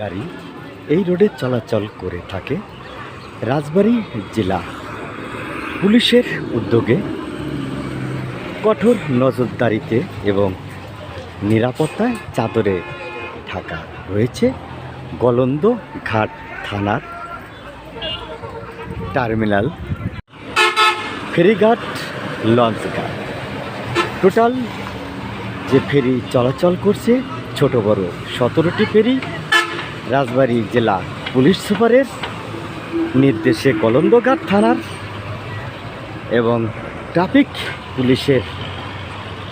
গাড়ি এই রোডে চলাচল করে থাকে রাজবাড়ী জেলা। পুলিশের উদ্যোগে কঠোর নজরদারিতে এবং নিরাপত্তায় চাদরে ঢাকা রয়েছে গলন্দ ঘাট থানার টার্মিনাল। ফেরিঘাট লঞ্চ ঘাট টোটাল যে ফেরি চলাচল করছে, ছোট বড় সতেরোটি ফেরি রাজবাড়ী জেলা পুলিশ সুপারের নির্দেশে কলন্দঘাট থানার এবং ট্রাফিক পুলিশের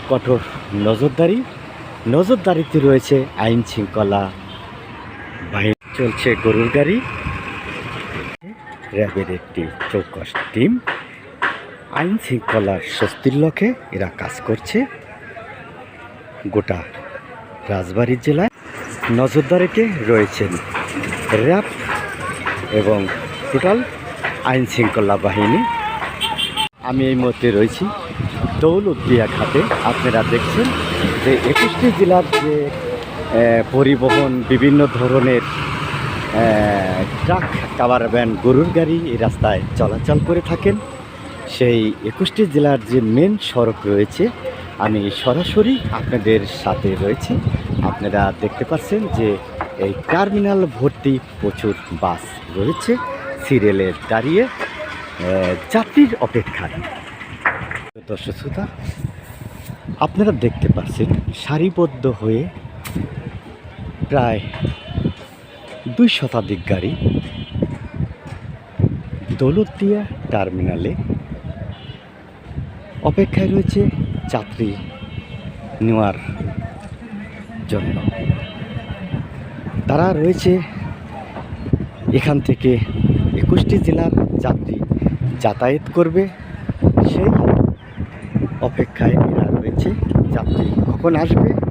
কঠোর নজরদারি, নজরদারিতে রয়েছে আইন শৃঙ্খলা বাহিনী। চলছে গরুর গাড়ি। র্যাবের একটি চৌকস টিম আইন শৃঙ্খলার স্বস্তির লক্ষ্যে এরা কাজ করছে। গোটা রাজবাড়ী জেলায় নজরদারিতে রয়েছেন র্যাব এবং টোটাল আইন শৃঙ্খলা বাহিনী। আমি এই মুহূর্তে রয়েছি দৌলতদিয়া ঘাটে। আপনারা দেখছেন যে একুশটি জেলার যে পরিবহন বিভিন্ন ধরনের ট্রাক কাবার ভ্যান, গরুর গাড়ি এই রাস্তায় চলাচল করে থাকেন। সেই একুশটি জেলার যে মেন সড়ক রয়েছে আমি সরাসরি আপনাদের সাথে রয়েছি। আপনারা দেখতে পাচ্ছেন যে এই টার্মিনাল ভর্তি প্রচুর বাস রয়েছে, সিরিয়ালে দাঁড়িয়ে যাত্রীর অপেক্ষায়। দর্শক শ্রোতা, আপনারা দেখতে পাচ্ছেন সারিবদ্ধ হয়ে প্রায় দুই শতাধিক গাড়ি দৌলতদিয়া টার্মিনালে অপেক্ষায় রয়েছে। যাত্রী নেওয়ার জন্য। তারা রয়েছে এখান থেকে একুশটি জেলার যাত্রী যাতায়াত করবে। সেই অপেক্ষায় এরা রয়েছে। যাত্রী কখন আসবে?